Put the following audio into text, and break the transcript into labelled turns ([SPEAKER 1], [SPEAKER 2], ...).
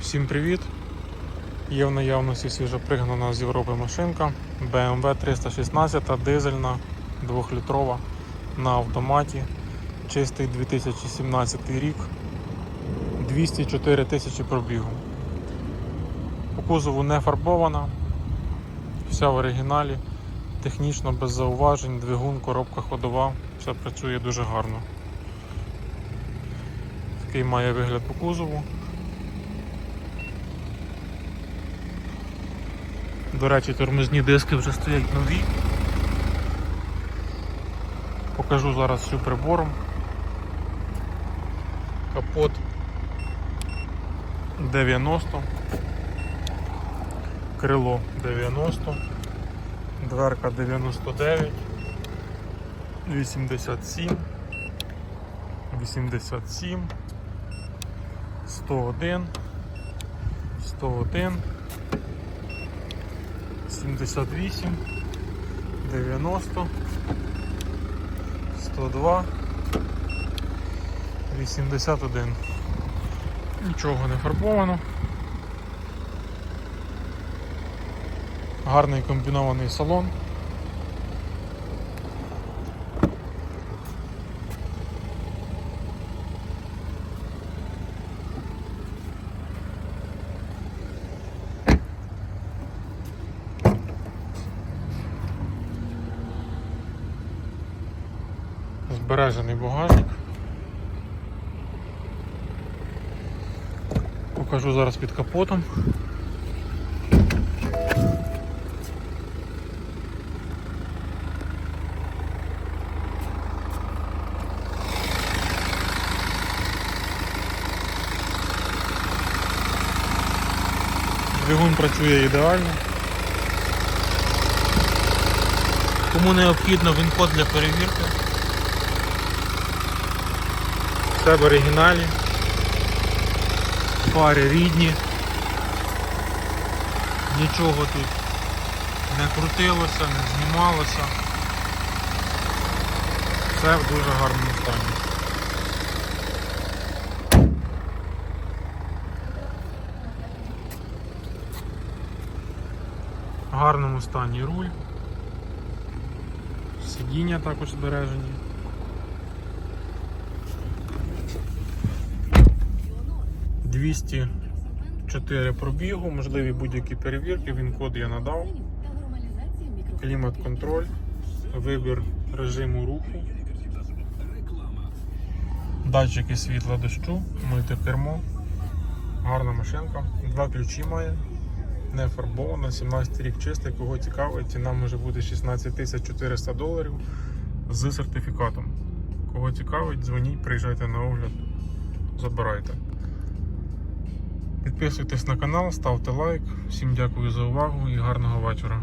[SPEAKER 1] Всім привіт! Є в наявності свіжопригнана з Європи машинка BMW 316 дизельна 2-літрова на автоматі. Чистий 2017 рік. 204 тисячі пробігу. По кузову не фарбована, вся в оригіналі, технічно без зауважень, двигун, коробка ходова, все працює дуже гарно. Такий має вигляд по кузову. До речі, тормозні диски вже стоять нові. Покажу зараз всю прибором. Капот 90, крило 90, дверка 99, 87, 87, 101, 101. 78, 90, 102, 81. Нічого не фарбовано. Гарний комбінований салон. Збережений багажник. Покажу зараз під капотом. Двигун працює ідеально. Кому необхідно він-код для перевірки. Все в оригіналі. Фари рідні. Нічого тут не крутилося, не знімалося. Все в дуже гарному стані. В гарному стані руль. Сидіння також збережені. Двісті 4 пробігу, можливі будь-які перевірки, він код я надав. Клімат-контроль, вибір режиму руху, датчики світла дощу, мультикермо, гарна машинка, два ключі має, не фарбована, 17 рік чистий, кого цікавить, ціна може бути 16 400 доларів з сертифікатом. Кого цікавить, дзвоніть, приїжджайте на огляд, забирайте. Підписуйтесь на канал, ставте лайк. Всім дякую за увагу і гарного вечора.